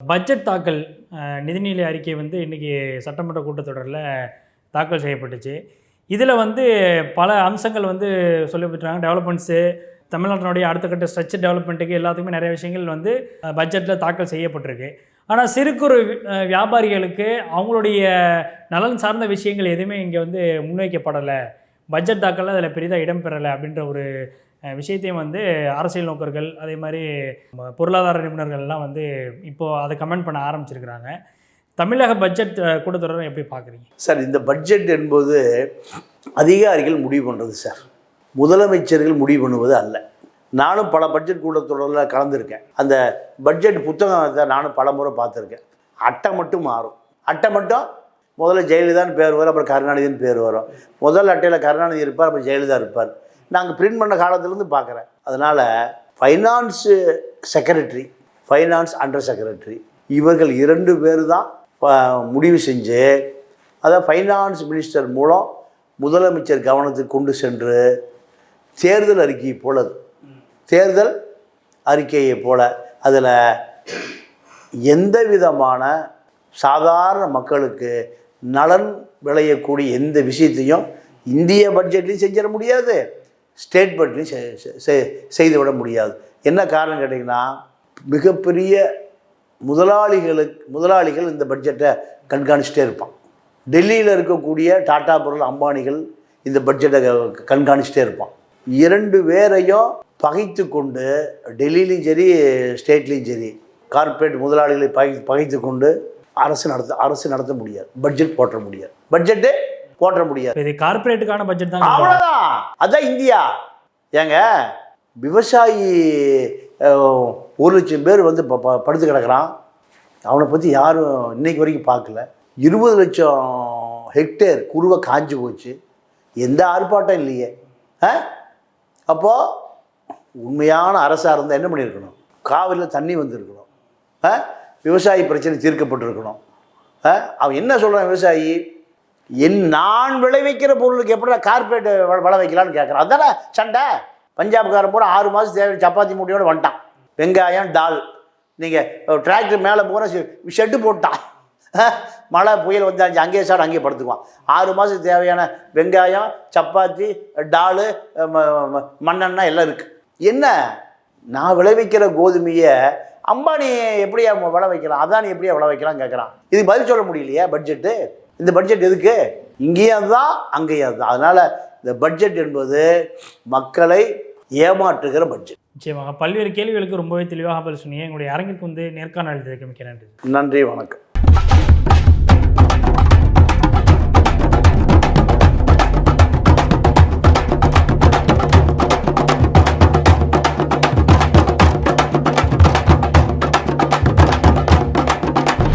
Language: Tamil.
பட்ஜெட் தாக்கல் நிதிநிலை அறிக்கை வந்து இன்றைக்கி சட்டமன்ற கூட்டத்தொடரில் தாக்கல் செய்யப்பட்டுச்சு. இதில் வந்து பல அம்சங்கள் வந்து சொல்லப்பட்டாங்க டெவலப்மெண்ட்ஸு தமிழ்நாட்டினுடைய அடுத்த கட்ட ஸ்ட்ரக்சர் டெவலப்மெண்ட்டுக்கு எல்லாத்துக்குமே நிறைய விஷயங்கள் வந்து பட்ஜெட்டில் தாக்கல் செய்யப்பட்டிருக்கு. ஆனால் சிறு குறு வியாபாரிகளுக்கு அவங்களுடைய நலன் சார்ந்த விஷயங்கள் எதுவுமே இங்கே வந்து முன்வைக்கப்படலை. பட்ஜெட் தாக்கலில் அதில் பெரிதாக இடம்பெறலை அப்படின்ற ஒரு விஷயத்தையும் வந்து அரசியல் நோக்கர்கள் அதே மாதிரி பொருளாதார நிபுணர்கள்லாம் வந்து இப்போது அதை கமெண்ட் பண்ண ஆரம்பிச்சிருக்கிறாங்க. தமிழக பட்ஜெட் அஹ், எப்படி பார்க்குறீங்க? சார் இந்த பட்ஜெட் என்பது அதிகாரிகள் முடிவு பண்ணுறது சார். முதலமைச்சர்கள் முடிவு பண்ணுவது அல்ல. நானும் பல பட்ஜெட் கூட்டத்தொடரில் கலந்துருக்கேன். அந்த பட்ஜெட் புத்தகத்தை நானும் பல முறை பார்த்துருக்கேன். அட்டை மட்டும் மாறும். அட்டை மட்டும் முதல்ல ஜெயலலிதான்னு பேர் வரும் அப்புறம் கருணாநிதின்னு பேர் வரும். முதல் அட்டையில் கருணாநிதி இருப்பார் அப்புறம் ஜெயலலிதா இருப்பார். நாங்கள் பிரிண்ட் பண்ண காலத்துலேருந்து பார்க்குறேன் அதனால் finance secretary finance under secretary இவர்கள் இரண்டு பேர் தான் ப- முடிவு செஞ்சு அதை ஃபைனான்ஸ் மினிஸ்டர் மூலம் முதலமைச்சர் கவனத்துக்கு கொண்டு சென்று தேர்தல் அறிக்கை போல அது. தேர்தல் அறிக்கையை போல அதில் எந்த விதமான சாதாரண மக்களுக்கு நலன் விளையக்கூடிய எந்த விஷயத்தையும் இந்திய பட்ஜெட்லையும் செஞ்சிட முடியாது ஸ்டேட் செய்துவிட முடியாது. என்ன காரணம் கேட்டிங்கன்னா மிகப்பெரிய முதலாளிகளுக்கு முதலாளிகள் இந்த பட்ஜெட்டை கண்காணிச்சிட்டே இருப்பான். டெல்லியில் இருக்கக்கூடிய டாடா பொருள் அம்பானிகள் இந்த பட்ஜெட்டை கண்காணிச்சிட்டே இருப்பான். இரண்டு பேரையும் பகைத்து கொண்டு டெல்லியிலையும் சரி ஸ்டேட்லேயும் சரி கார்ப்பரேட் முதலாளிகளை பகை பகைத்து கொண்டு அரசு நடத்த அரசு நடத்த முடியாது. பட்ஜெட் போட்ட முடியாது. பட்ஜெட்டு போட்ட முடியாது. இது கார்ப்பரேட்டுக்கான பட்ஜெட் தான் அவ்வளோதான் அதான் இந்தியா. ஏங்க விவசாயி ஒரு லட்சம் பேர் வந்து ப- படுத்து கிடக்குறான். அவனை பற்றி யாரும் இன்னைக்கு வரைக்கும் பார்க்கல. இருபது லட்சம் ஹெக்டேர் குருவை காஞ்சு போச்சு. எந்த ஆர்ப்பாட்டம் இல்லையே. ஆ? அப்போது உண்மையான அரசாக இருந்தால் என்ன பண்ணியிருக்கணும்? காவிரியில் தண்ணி வந்திருக்கணும். ஆ? விவசாயி பிரச்சனை தீர்க்கப்பட்டிருக்கணும். அவன் என்ன சொல்கிறான் விவசாயி? என் நான் விளைவிக்கிற பொருளுக்கு எப்படி கார்பரேட் வள வைக்கலான்னு கேட்குறான் அதானே சண்டை? பஞ்சாப்காரன் பூரா ஆறு மாதம் தேவை சப்பாத்தி மூட்டையோடு வந்துட்டான். வெங்காயம் டால் நீங்கள் டிராக்டர் மேலே பூரா ஷெட்டு போட்டான். மழை புயல் வந்தாச்சு அங்கேயே சார் அங்கேயே படுத்துக்குவான். ஆறு மாதத்துக்கு தேவையான வெங்காயம் சப்பாத்தி டாலு ம- மண்ணெண்ணெய் எல்லாம் இருக்குது என்ன? நான் விளைவிக்கிற கோதுமையை அம்பானி எப்படியா விளை வைக்கலாம்? அதானி எப்படியா விளை வைக்கலாம் கேட்குறான் இதுக்கு பதில் சொல்ல முடியலையா பட்ஜெட்டு இந்த பட்ஜெட் எதுக்கு? இங்கேயும் அதுதான் அங்கேயும் அதுதான். அதனால் இந்த பட்ஜெட் என்பது மக்களை ஏமாற்றுகிற பட்ஜெட் நிச்சயமாக. பல்வேறு கேள்விகளுக்கு ரொம்பவே தெளிவாக பதில் சொன்னீங்க. எங்களுடைய அரங்கிற்கு வந்து நேர்காணல் அளித்ததுக்கு மிக்க நன்றி. நன்றி வணக்கம்.